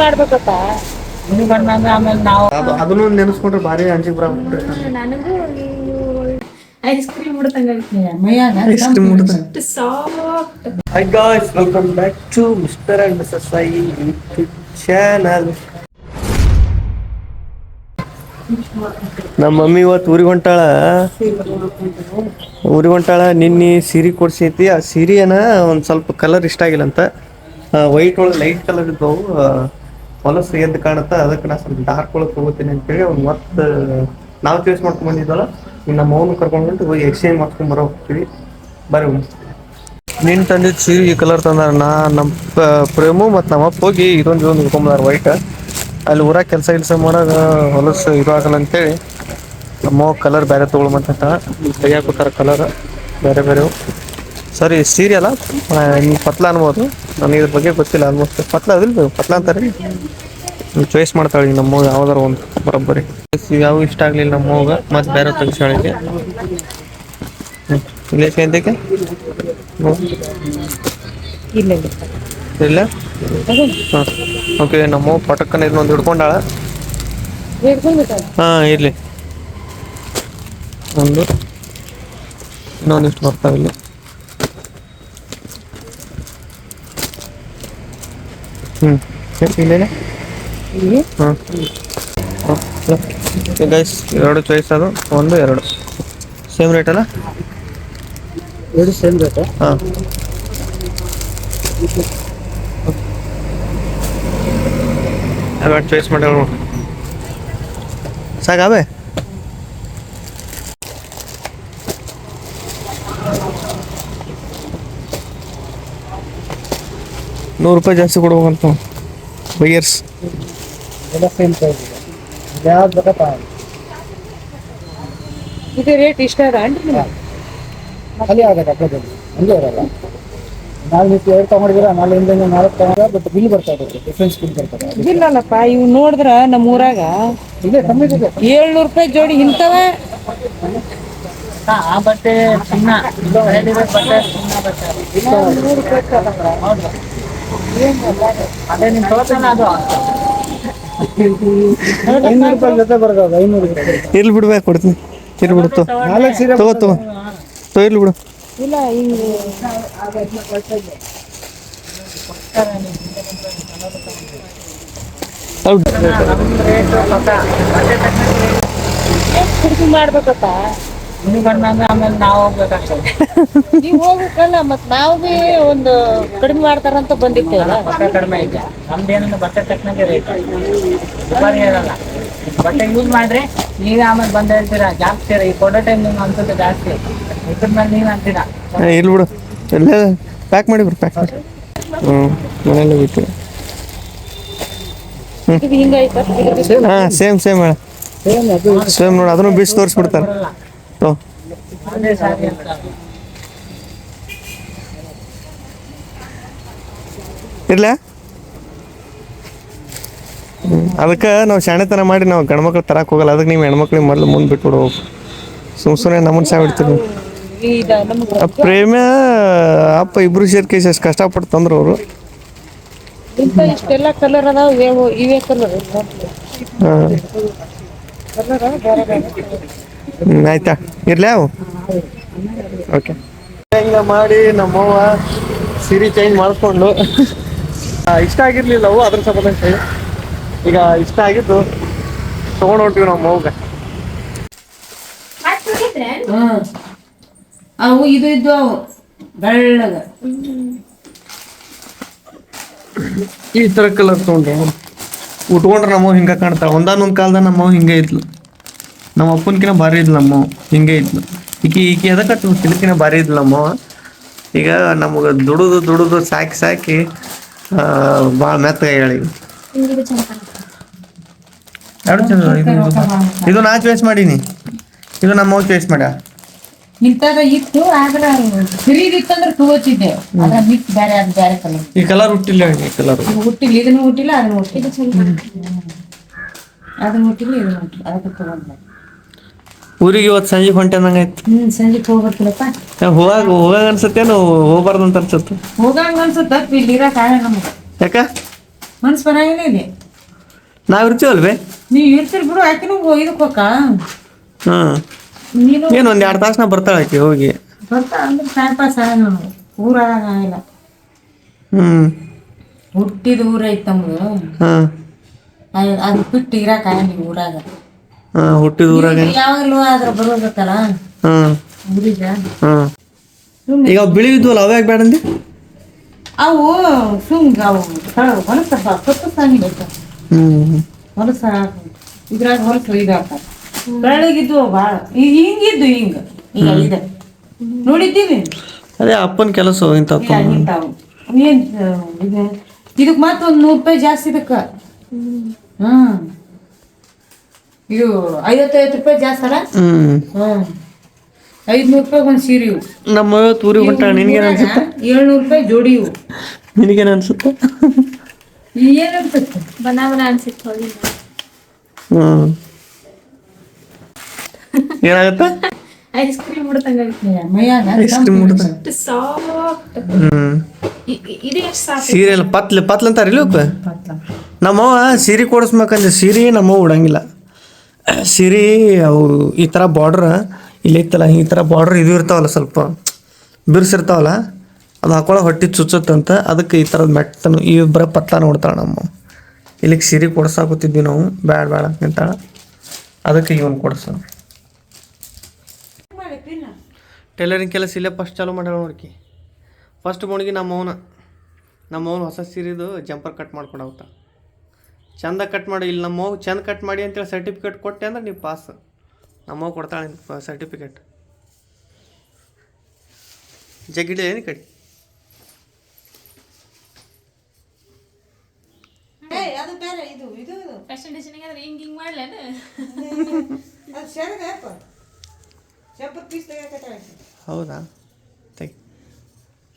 ಮಾಡ್ಬೇಕಪ್ಪ. ಹುಡುಗಿ ಬಣ್ಣ ಆಮೇಲೆ ನಾವು ಅದು ಅದನ್ನು ನೆನೆಸ್ಕೊಂಡ್ರೆ ಭಾರಿ ಅಂಜಿಗೆ ನನಗೂ ಐಸ್ ಕ್ರೀಮ್ ಸಾಫ್ಟ್ channel. ನಮ್ಮ ಮಮ್ಮಿ ಇವತ್ತು ಊರಿಗೆ ಹೊಂಟಾಳ. ಊರಿಗೆ ಹೊಂಟಾಳ ನಿನ್ನೆ ಸೀರೆ ಕೊಡ್ಸೈತಿ. ಆ ಸೀರೆನ ಒಂದು ಸ್ವಲ್ಪ ಕಲರ್ ಇಷ್ಟ ಆಗಿಲ್ಲ ಅಂತ. ವೈಟ್ ಒಳಗೆ ಲೈಟ್ ಕಲರ್ ಇದ್ದವು. ಹೊಲಸು ಎದ್ದು ಕಾಣುತ್ತೆ. ಅದಕ್ಕೆ ನಾ ಸ್ವಲ್ಪ ಡಾರ್ಕ್ ಒಳಗೆ ತಗೋತೀನಿ ಅಂತೇಳಿ ಅವ್ನು ಮತ್ತೆ, ನಾವು ಚೂಸ್ ಮಾಡ್ಕೊಂಡು ಬಂದಿದ್ದಲ್ಲ ನಮ್ಮ ಮೌನ ಕರ್ಕೊಂಡು ಹೊಂಟು ಹೋಗಿ ಎಕ್ಸ್ಚೇಂಜ್ ಮಾಡ್ಕೊಂಡ್ ಬರೋ ಹೋಗ್ತೀವಿ ಬರೀ ಹೋಗಿ. ನೀನ್ ತಂದಿದ್ದು ಸೀರೆ ಈ ಕಲರ್ ತಂದಾರ ನಾ ನಮ್ಮ ಪ್ರೇಮು ಮತ್ತು ನಮ್ಮ ಅಪ್ಪ ಹೋಗಿ ಇದೊಂದು ಇದೊಂದು ಹಿಡ್ಕೊಂಬಂದಾರ ವೈಟ್ ಅಲ್ಲಿ ಊರಾಗ ಕೆಲಸ ಕೆಲಸ ಹೊಲಸು ಇದು ಆಗಲ್ಲ ಅಂತೇಳಿ ನಮ್ಮ ಕಲರ್ ಬೇರೆ ತೊಗೊಳ್ಬಂತ ಕೈಯಾಗ ಕಲರ್ ಬೇರೆ ಬೇರೆ ಸರಿ ಸೀರಿಯಲ್ ಅಲ್ಲ ನೀವು ಪತ್ಲ ಅನ್ಬೋದು. ನನಗೆ ಇದ್ರ ಬಗ್ಗೆ ಗೊತ್ತಿಲ್ಲ ಆಲ್ಮೋಸ್ಟ್ ಪತ್ಲ ಅದಿಲ್ಲ ಪತ್ಲ ಅಂತಾರೆ? ಚಾಯ್ಸ್ ಮಾಡ್ತಾಳೆ ನಮ್ಮ ಯಾವ್ದಾರ ಒಂದು ಬರೋಬ್ಬರಿ. ಯಾವ ಇಷ್ಟ ಆಗ್ಲಿಲ್ಲ ನಮ್ಮ ಹೋಗ ಮತ್ತೆ ಬೇರೆ ತೆಗಿಸಾಳಿಗೆ ಇಲ್ಲೇ ಎಂತಕ್ಕೆ? ಇಲ್ಲ ಹಾಂ. ಓಕೆ ನಮ್ಮ ಪಟಕ್ಕನ ಇದನ್ನೊಂದು ಹಿಡ್ಕೊಂಡಾಳ. ಹಾಂ ಇರಲಿ. ಒಂದು. ಇನ್ನೊಂದಿಷ್ಟು ಬರ್ತಾವೆ ಹ್ಞೂ ಇಲ್ಲೇನೆ ಇಲ್ಲಿ? ಹಾಂ. ಗೈಸ್ ಎರಡು ಚಾಯ್ಸ್ ಅದು. ಒಂದು ಎರಡು. ಸೇಮ್ ರೇಟ್ ಅಲ್ಲ? ಎರಡು ಸೇಮ್ ರೇಟ್ ಹಾಂ. ಚಾಯ್ಸ್ ಮಾಡಿ ಸಾಕಾವೆ ನೂರು ರೂಪಾಯಿ ಜಾಸ್ತಿ ಕೊಡ್ಬೇಕಂತ ಬೈಯರ್ಸ್ ಎಲ್ಲ ಸೇಮ್ ಪ್ರೈಸ್ ಇದೆ ಯಾವ್ದು ಬೇಕಪ್ಪ ಇದು ರೇಟ್ ಇಷ್ಟ ಅದ ಅನ್ರಿ ಖಾಲಿ ಆಗತ್ತೆ ಹಬ್ಬದಲ್ಲಿ ಹಂಗೆ ಇರಲ್ಲ. ನಾಳೆ ನೀವು ಎರಡು ತಗೊಂಡಿದ್ದೀರಾ ನಾಳೆ ಹಿಂದೆ ನಾಲ್ಕು ಬಟ್ ಬಿಲ್ ಬರ್ತಾ ಇದೆ ಡಿಫ್ರೆನ್ಸ್ ಬಿಲ್ ಬರ್ತದೆ ಇಲ್ಲಲ್ಲಪ್ಪ ಇವ್ ನೋಡಿದ್ರ ನಮ್ಮ ಊರಾಗ ಇದೆ ಕಮ್ಮಿ ಇದೆ. ಏಳ್ನೂರು ರೂಪಾಯಿ ಜೋಡಿ ಇಂಥವ. ಆ ಬಟ್ಟೆ ಚಿನ್ನ ಬಟ್ಟೆ ಚಿನ್ನ ಬಟ್ಟೆ. ಅದೇ ನಿಮ್ ತೋಟನ ಅದು ಐನೂರು ರೂಪಾಯಿ ಜೊತೆ ಬರ್ತದೆ ಐನೂರು ಇರ್ಲಿ ಬಿಡ್ಬೇಕು ಕೊಡ್ತೀನಿ ಇಲ್ಲಿ ಬಿಡು ತಗೋ ನಾಲ್ಕು ಸೀರೆ ತಗೋ ತಗೋ. ತೋ ಇರ್ಲಿ ಬಿಡು. ಇಲ್ಲ ಹಿಂಗ ಹೌದು. ಹುಡುಗಿ ಮಾಡ್ಬೇಕಪ್ಪ ಬಣ್ಣ ಅಂದ್ರೆ ಆಮೇಲೆ ನಾವು ಹೋಗ್ಬೇಕಾಗ್ತದೆ. ನೀವು ಹೋಗ್ಬೇಕಲ್ಲ ಮತ್ ನಾವು ಬಿ ಒಂದು ಕಡಿಮೆ ಮಾಡ್ತಾರಂತ ಬಂದಿರ್ತೇವಲ್ಲ ಬಟ್ಟೆ ಕಡಿಮೆ ಇದೆ ನಮ್ದೇನಂದ್ರೆ ಬಟ್ಟೆ ತಕ್ಕನಾಗೆ ರೇಟ್ ದುಬಾರಿ ಇರಲ್ಲ. ಬಟ್ಟೆ ಯೂಸ್ ಮಾಡ್ರಿ ನೀವೇ ಆಮೇಲೆ ಬಂದ ಹೇಳ್ತೀರಾ? ಜಾಸ್ತಿ ಈ ಕೊಡೋ ಟೈಮ್ ನಿಮ್ಗೆ ಅನ್ಸುತ್ತೆ ಜಾಸ್ತಿ. ಇದ್ರ ಮೇಲೆ ನೀವು ಅಂತೀರಾ? ಏ, ಇರ್ಲಿ ಬಿಡು. ಎಲ್ಲ ಪ್ಯಾಕ್ ಮಾಡಿ ಬಿಡು ಪ್ಯಾಕ್ ಮಾಡಿ. ಹ್ಞೂ ಮನೆಯಲ್ಲೇ ಬಿಟ್ಟು ಹ್ಞೂ ಹಿಂಗೈತ ಹಾಂ ಸೇಮ್ ಸೇಮ್ ಮೇಡಮ್ ಸೇಮ್ ನೋಡಿ ಅದನ್ನು ಬಿಸಿ ತೋರಿಸ್ಬಿಡ್ತಾರೆ. ಅಂತ ಇರ್ಲ? ಅದಕ್ಕೆ ನಾವು ಶಾಣೆತನ ಮಾಡಿ ನಾವು ಗಂಡ್ಮಕ್ಳು ತರಕ್ಕೆ ಹೋಗಲ್ಲ. ಅದಕ್ಕೆ ನೀವು ಹೆಣ್ಮಕ್ಳಿಗೆ ಮೊದಲು ಮುಂದೆ ಬಿಟ್ಬಿಡು. ಸುಮ್ ಸುಮ್ಮನೆ ನಮ್ಮನ್ನ ಸಾವಿಡ್ತೀವಿ ಪ್ರೇಮ ಅಪ್ಪ ಇಬ್ರು ಸೇರಿ ಕೇಸ್ ಎಷ್ಟು ಕಷ್ಟಪಟ್ಟು ತಂದ್ರು ಅವರು. ಇಷ್ಟೆಲ್ಲ ಕಲರ್ ಅದಾವ ಇವೇ ಕಲರ್ ಹಾಂ. ಕಲರ್ ಬೇರೆ ಬೇರೆ ಹ್ಮ್, ಆಯ್ತಾ? ಇರ್ಲಿ ಅವು? ಓಕೆ ಹಿಂಗ ಮಾಡಿ ನಮ್ಮವ್ವ ಸಿರಿ ಚೇಂಜ್ ಮಾಡಿಕೊಂಡು. ಇಷ್ಟ ಆಗಿರ್ಲಿಲ್ಲ ಅವು ಅದ್ರ ಸಂಬಂಧ ಈಗ ಇಷ್ಟ ಆಗಿದ್ದು ತೊಗೊಂಡು ಹೊಂಟಿವಿ ನಮ್ಮ ಅವ್ಗ ಅವು ಇದು ಇದ್ದು ಅವು. ಬೆಳ್ಳಗ. ಈ ತರ ಕಲರ್ ತೊಗೊಂಡ್ರು ಉಟ್ಕೊಂಡ್ರೆ ನಮ್ಮವ್ ಹಿಂಗ ಕಾಣ್ತಾವ ಒಂದಾನೊಂದ್ ಕಾಲದ ನಮ್ಮವ್ ಹಿಂಗೆ ಇದ್ಲು. ನಮ್ಮ ಅಪ್ಪನಕಿನ ಭಾರಿ ಇದ್ಲಮ್ಮ ಹಿಂಗೆ ಇದ್ಲು. ಈಕಿ ಈಕಿ ಎದಕ್ಕೆ ಇದಕ್ಕಿನ ಭಾರಿ ಇದ್ಲಮ್ಮ ಈಗ ನಮಗೆ ದುಡುದು ದುಡುದು ಸಾಕಿ ಸಾಕಿ ಭಾಳ ಮೆತ್ತಗೆ ಹೇಳಿ. ಎರಡು ಚಂದ ಇದು ಇದು- ನಾ ಚಾಯ್ಸ್ ಮಾಡೀನಿ. ಇದು ನಮ್ಮ ಚಾಯ್ಸ್ ಮಾಡ್ಯ ಇಂಥದ ಇತ್ತು ಆದ್ರ ಫ್ರೀದ್ ಇತ್ತಂದ್ರ ತಗೋತಿದ್ದೆ ಅದ್ರ ಮಿಕ್ಸ್ ಬೇರೆ ಅದು ಬೇರೆ ಕಲರ್. ಈ ಕಲರ್ ಹುಟ್ಟಿಲ್ಲ ಈ ಕಲರ್. ಹುಟ್ಟಿಲ್ಲ ಇದನ್ನು ಹುಟ್ಟಿಲ್ಲ ಅದನ್ನು ಹುಟ್ಟಿಲ್ಲ. ಅದನ್ನು ಹುಟ್ಟಿಲ್ಲ ಇದನ್ನು ಹುಟ್ಟಿಲ್ಲ. ಅದಕ್ಕೆ ತಗೊಂಡೆ ಊರಿಗೆ ಇವತ್ತು ಸಂಜೆ ಹೊಂಟೆ ಸಂಜೆ ಹ್ಮ್ ಸಂಜೆಗೆ ಹೋಗ್ಬೇಕಿಲ್ಲಪ್ಪ ಹೋಗಾಗ ಹೋಗಾಗ ಅನ್ಸತ್ತೇನು ಹೋಗ್ಬಾರ್ದು ಅಂತ ಅನ್ಸತ್ತೆ. ಹೋಗಂಗ ಅನ್ಸುತ್ತ ಇಲ್ಲಿ ಇರಕ್ ಆಗಲ್ಲ ನಮ್ಗೆ. ಯಾಕ? ಮನ್ಸ್ ಬರಂಗಿಲ್ಲ ಇಲ್ಲಿ. ನಾವ್ ಇರ್ತೀವಲ್ವೇ? ನೀವ್ ಇರ್ತೀರಿ ಬಿಡು ಆಕಿನೂ ಹೋಗ ಹಾ. ನೀನು ಏನ್ ಒಂದ್ ಎರಡ್ ನಾ ಬರ್ತಾಳ ಆಕಿ ಹೋಗಿ. ಬರ್ತಾ ಅಂದ್ರೆ ಟೈಮ್ ಪಾಸ್ ಆಗ ನಾವು ಊರಾಗ ಆಗಿಲ್ಲ. ಹ್ಮ್. ಹುಟ್ಟಿದ ಊರ ಐತ್ ನಮ್ದು. ಹಾ. ಅದ್- ಅದು ಬಿಟ್ಟು ಇರಾಕ ಆಗಂಗಿಲ್ಲ ಊರಾಗ ಹುಟ್ಟಿದ ಊರಾಗ ಯಾವಾಗಲೂ ಅದ್ರ ಬರೋಬೇಕಲ್ಲ ಹಾ. ಊರಿಗೆ ಹಾ. ಈಗ ಅವ್ ಬಿಳಿ ಇದ್ವಲ್ಲ ಅವ ಯಾಕೆ ಬೇಡಂದಿ ಅವು ಸುಮ್ ಅವು ಹೊಲಸ ಕೊತ್ತು ಸಾಂಗಿಲ್ಲ ಹ್ಮ್ ಹೊಲಸ ಇದ್ರಾಗ ಹೊಲಸ ಇದಾಗ್ತಾವ ಬೆಳಗಿದ್ದು ಭಾಳ ಈಗ ಹಿಂಗಿದ್ದು ಹಿಂಗ. ಈಗ ಇದೆ. ನೋಡಿದ್ದೀವಿ? ಅದೇ ಅಪ್ಪನ ಕೆಲಸ ಇಂಥ ಈಗ ಏನು ಇದಕ್ಕೆ ಇದು ಇದಕ್ ಮತ್ತೊಂದು ನೂರು ರೂಪಾಯಿ ಜಾಸ್ತಿ ಇದಕ್ಕೆ ಹ್ಮ್. ಇದು ಐವತ್ತೈವತ್ತು ರೂಪಾಯಿ ಜಾಸ್ತಿ ಅಲ್ಲ? ಹ್ಮ್. ಹ್ಮ್. ಐದ್ನೂರು ರೂಪಾಯಿ ಒಂದು ಸೀರೆ ಇವು. ನಮ್ಮ ಊರಿಗೆ ಹೊಂಟ ನಿನಗೇನು ಅನ್ಸುತ್ತೆ? ಏಳ್ನೂರು ರೂಪಾಯಿ ಜೋಡಿ ಇವು. ನಿನಗೇನು ಅನ್ಸುತ್ತೆ? ಏನು ಇರ್ತೈತೆ ಬನ ಬನ ಅನ್ಸಿತ್ತು ಹೋಗಿ ಹ್ಮ್. ಏನಾಗುತ್ತೆ? Ice cream ice cream soft ಹ್ಮ್. ಇದು ಎಷ್ಟು ಸಾಫ್ಟ್ ಸೀರೆ ಪತ್ಲ ಪತ್ಲ ಅಂತಾರ ಇಲ್ಲ ಪತ್ಲ. ನಮ್ಮವ್ವ ಸೀರೆ ಕೊಡಿಸ್ಬೇಕಂದ್ರೆ ಸೀರೆ ನಮ್ಮವ್ವ ಉಡಂಗಿಲ್ಲ. ಸೀರೆ, ಅವು ಈ ಥರ ಬಾರ್ಡ್ರ್ ಇಲ್ಲಿ ಇತ್ತಲ್ಲ ಈ ಥರ ಬಾರ್ಡ್ರ್ ಇದು ಇರ್ತಾವಲ್ಲ ಸ್ವಲ್ಪ ಬಿರ್ಸಿರ್ತಾವಲ್ಲ, ಅದು ಹಾಕೊಳ ಹೊಟ್ಟೆ ಚುಚ್ಚುತ್ತಂತ ಅದಕ್ಕೆ ಈ ಥರದ ಮೆಟ್ಟನು ಈ ಬರೋ ಪತ್ಲ ನೋಡ್ತಾಳೆ ನಮ್ಮ. ಇಲ್ಲಿಗೆ ಸೀರೆ ಕೊಡ್ಸಾಕತ್ತಿದ್ವಿ ನಾವು, ಬ್ಯಾಡ ಬ್ಯಾಡ ಅಂತ ನಿಂತಾಳ ಅದಕ್ಕೆ ಇವನು ಕೊಡ್ಸ. ಟೈಲರಿಂಗ್ ಕೆಲಸ ಇಲ್ಲೇ ಫಸ್ಟ್ ಚಾಲೂ ಮಾಡ್ಯಾಳ ನೋಡ್ಕಿ ಫಸ್ಟ್ ಮುಣಗಿ ನಮ್ಮ ಅವನ ನಮ್ಮ ಅವನು ಹೊಸ ಸೀರೆದು ಜಂಪರ್ ಕಟ್ ಮಾಡ್ಕೊಡವತ್ತ ಚಂದ ಕಟ್ ಮಾಡಿ ಇಲ್ಲಿ ನಮ್ಮ ಚಂದ ಕಟ್ ಮಾಡಿ ಅಂತೇಳಿ ಸರ್ಟಿಫಿಕೇಟ್ ಕೊಟ್ಟೆ ಅಂದ್ರೆ ನೀವು ಪಾಸ್ ನಮ್ಮವ್ ಕೊಡ್ತಾಳೆ ಸರ್ಟಿಫಿಕೇಟ್ ಜಗ್ಗಿಡಿ ಏನು ಕಡೆ? ಹೌದಾ? ತೆಗಿ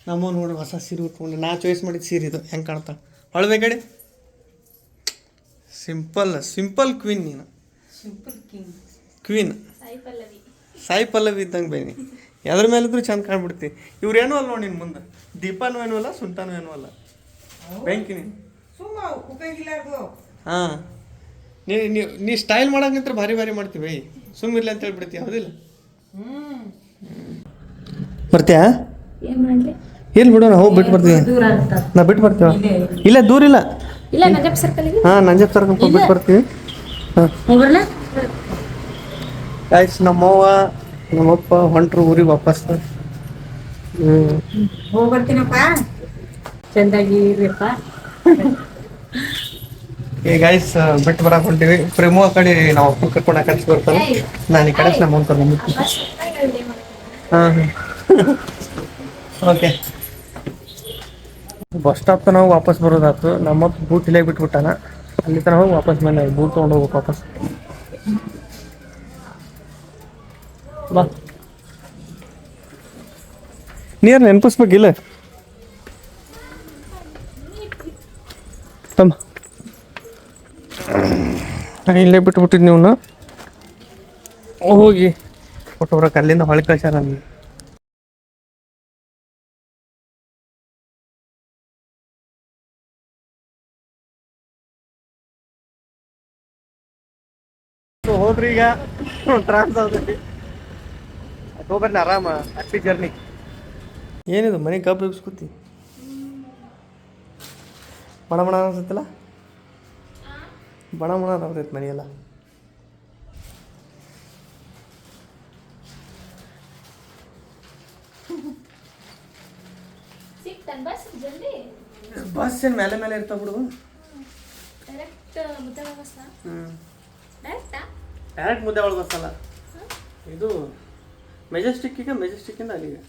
ನಮ್ಮವ್ ನೋಡಿ ಹೊಸ ಸೀರೆ ಉಟ್ಕೊಂಡು ನಾ ಚಾಯ್ಸ್ ಮಾಡಿದ ಸೀರೆ ಇದು. ಹೆಂಗೆ ಕಾಣ್ತಾಳೆ? ಹೊಳ್ಬೇಕಡೆ ಕಡೆ? ಸಿಂಪಲ್ ಸಿಂಪಲ್ ಕ್ವೀನ್ ನೀನು. ಕ್ವೀನ್ ಸಾಯಿ ಪಲ್ಲವಿ. ಇದ್ದಂಗೆ ಬೈನಿ ಎದ್ರ ಮೇಲಿದ್ರು ಚಂದ ಕಾಣ್ಬಿಡ್ತಿ. ಇವ್ರೇನು ಅಲ್ಲ ನೋಡಿ ನಿನ್ನ ಮುಂದೆ. ದೀಪಾನು ಏನೂ ಅಲ್ಲ ಸುಂಟಾನು ಏನೂ ಅಲ್ಲ. ಬೆಂಕಿ ನೀನು. ಹಾಂ. ನೀ ನೀ ನೀ ಸ್ಟೈಲ್ ಮಾಡಂಗಿದ್ರೆ ಭಾರಿ ಭಾರಿ ಮಾಡ್ತೀವಿ ಸುಮ್ಮಿರ್ಲಿ ಅಂತ ಹೇಳ್ಬಿಡ್ತಿ ಹೌದಿಲ್ಲ? ಹ್ಮ್. ಬರ್ತೀಯಾ? ಏನು ಬಿಡೋಣ ಹೋಗಿ ಬಿಟ್ಟು ಬರ್ತೀವಿ. ನಾ ಬಿಟ್ಟು ಬರ್ತೀವ? ಇಲ್ಲ ದೂರ ಇಲ್ಲ ನಂಜಪ್ಪ ಸರ್ಕಲ್ ಹಾಂ ನಂಜಪ್ ಸರ್ಕಲ್ ಬಿಟ್ಟು ಬರ್ತೀವಿ ಹಾಂ ಗಾಯ್ಸ್ ನಮ್ಮವ್ವ ನಮ್ಮಪ್ಪ ಹೊಂಟ್ರು ಊರಿಗೆ ವಾಪಸ್ ಹ್ಞೂ ಹೋಗ್ಬರ್ತೀನಪ್ಪ ಚಂದಾಗಿ ಇರ್ರಿಪ್ಪ ಏ ಗೈಸ್ ಬಿಟ್ಟು ಬರಕ್ ಹೊಂಟಿವಿ ಪ್ರೇಮು ಆ ಕಡೆ ನಾವು ಅಪ್ಪ ಕರ್ಕೊಂಡು ಆ ಕಡೆ ಬರ್ತಾರೆ ನಾನು ಈ ಕಡೆ ನಮ್ಮ ಕರ್ಕೊಂಡ್ಬಿಟ್ಟು ಹಾಂ ಓಕೆ ಬಸ್ ಸ್ಟಾಪ್ ತನಕ ವಾಪಸ್ ಬರೋದಾಯ್ತು. ನಮ್ಮಪ್ಪ ಬೂಟ್ ಇಲ್ಲೇ ಬಿಟ್ಬಿಟ್ಟಾನ. ಅಲ್ಲಿ ತನಕ ಹೋಗಿ ವಾಪಸ್ ಮನೆ ಬೂಟ್ ತೊಗೊಂಡು ಹೋಗ್ಬೇಕು ವಾಪಸ್. ಬಾ. ನೀರು ನೆನಪಿಸ್ಬೇಕಿಲ್ಲ ತಮ್ಮ. ಇಲ್ಲೇ ಬಿಟ್ಬಿಟ್ಟಿದ್ದು ನೀವು ಹೋಗಿ. ಒಟ್ಟು ಅಲ್ಲಿಂದ ಹೊಳೆ ಕಳ್ಸ್ಯಾರ ನನಗೆ ಹೋದ್ರಿ ಈಗ ಟ್ರಾನ್ಸ್ ಆದ್ರಿ. ಹೋಗ್ಬರ್ಲಿ ಆರಾಮ ಹ್ಯಾಪಿ ಜರ್ನಿ ಏನಿದು ಮನೆ ಕಬ್ಬು ಇಬ್ಸ್ಕೊತಿ ಬಣ ಬಣ ಅನ್ಸುತ್ತಲ್ಲ? ಬಣ ಬಣ ಬರ್ತೈತೆ ಮನೆಯೆಲ್ಲ ಬಸ್ ಏನು ಮೇಲೆ ಮೇಲೆ ಇರ್ತಾವ ಬಿಡು. ಡೈರೆಕ್ಟ್ ಮುದ್ದೆ ಬಸ್ ಹ್ಞೂ ಡೈರೆಕ್ಟಾ ಮುದ್ದೆ ಒಳಗೆ ಮೆಜೆಸ್ಟಿಕ್ ಇದು ಮೆಜೆಸ್ಟಿಕ್ ಮೆಜೆಸ್ಟಿಕ್ಕಿಂದ ಅಲ್ಲಿಗೆ.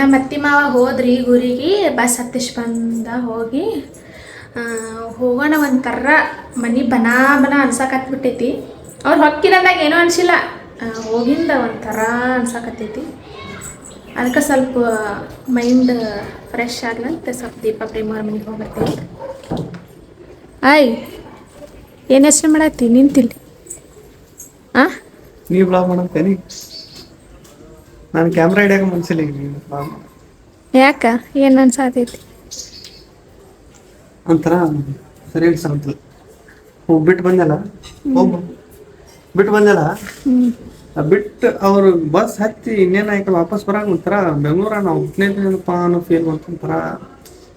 ನಮ್ಮ ಅತ್ತಿ ಮಾವ ಹೋದ್ರಿ ಊರಿಗೆ ಬಸ್ ಹತ್ತಿಸ್ ಬಂದ ಹೋಗಿ ಹೋಗೋಣ ಒಂಥರ ಮನೆ ಬನ ಬನ ಅನ್ಸಕತ್ಬಿಟ್ಟೈತಿ. ಅವ್ರು ಹೊಕ್ಕಿದಂದಾಗ ಏನೂ ಅನ್ಸಿಲ್ಲ. ಹೋಗಿಂದ ಒಂಥರ ಅನ್ಸಕತ್ತೈತಿ. ಅದಕ್ಕೆ ಸ್ವಲ್ಪ ಮೈಂಡ್ ಫ್ರೆಶ್ ಆಗ್ಲಂತ ಸ್ವಲ್ಪ ದೀಪ ಪ್ರೇಮವ್ರ ಮನೆಗೆ ಹೋಗ್ಬರ್ತೀವಿ ಆಯ್ ಏನು ಯೋಚನೆ ಮಾಡತ್ತಿ? ನಿಂತಿಲ್ಲಿ. ನೀವು ಬ್ಲಾಗ್ ಮಾಡಂತೇನಿ ನಾನು ಕ್ಯಾಮ್ರಾ ಹಿಡಿಯಾಕ ಮನ್ಸಿಲ್ಲ ಈಗ ನೀವು ಬ್ಲಾಗ್ ಮಾಡ ಯಾಕ? ಏನು ಅನ್ಸಾತೈತಿ? ಒಂಥರ ಸರಿ ಅನ್ಸಂತಿಲ್ಲ ಹೋಗಿ ಬಿಟ್ಟು ಬಂದಲ್ಲ? ಹೋಗ್ ಬಿಟ್ಟು ಬಂದಲ್ಲ? ಬಿಟ್ಟು ಅವ್ರು ಬಸ್ ಹತ್ತಿ ಇನ್ನೇನು ಆಯ್ತು ವಾಪಸ್ ಬರಂಗ ಒಂಥರ ಬೆಂಗಳೂರ ನಾವು ಹುಟ್ಟಿನೇನಪ್ಪ ಅನ್ನೋ ಫೀಲ್ ಬಂತೊಂಥರ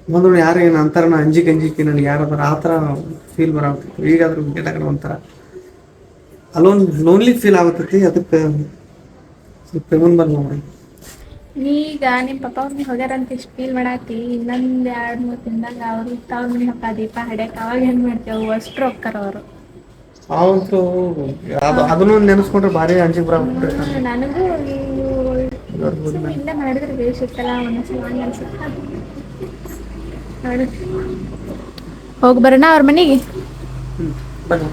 ಮೊದಲು ಯಾರು ಏನು ಅಂತಾರ ನಾ ಅಂಜಿಕೆ ಅಂಜಿಕೆ ನನಗೆ ಯಾರಾದ್ರು ಆ ಥರ ಫೀಲ್ ಬರಾಗ್ತಿತ್ತು ಈಗಾದ್ರೂ ಗಿಡಗಳ ಒಂಥರ. ಅಲ್ಲೊಂದು ಲೋನ್ಲಿ ಫೀಲ್ ಆಗತೈತಿ ಅದಕ್ಕೆ ಸ್ವಲ್ಪ ಮುಂದೆ ಬಂದು ನೋಡಿ ಈಗ ನಿಮ್ಮ ಪಪ್ಪ ಹೋಗ್ಯಾರ ಅಂತ ಇಷ್ಟು ಫೀಲ್ ಮಾಡಾತಿ. ಇನ್ನೊಂದು ಎರಡು ಮೂರು ದಿನದಾಗ ಅವ್ರು ತವ್ರ ಮನೆ ಹಬ್ಬ ದೀಪ ಹಡ್ಯಾಕ ಅವಾಗ ಏನು ಮಾಡ್ತೇವೆ? ಅಷ್ಟು ರೊಕ್ಕರ ಅವರು. ಅವಂತೂ ಅದು ಅದನ್ನು ನೆನೆಸ್ಕೊಂಡ್ರೆ ಭಾರಿ ಬರಾಗ್ಬಿಟ್ರೆ ನನಗೂ ಇಲ್ಲೇ ಮಾಡಿದ್ರೆ ಬೇಸ್ ಇತ್ತಲ್ಲ ಒಂದೊಂದ್ಸಲ ಹಂಗೆ ಅನ್ಸುತ್ತೆ. ನೋಡು. ಹೋಗಿ ಬರೋಣ ಅವ್ರ ಮನೆಗೆ? ಬನ್ನಿ.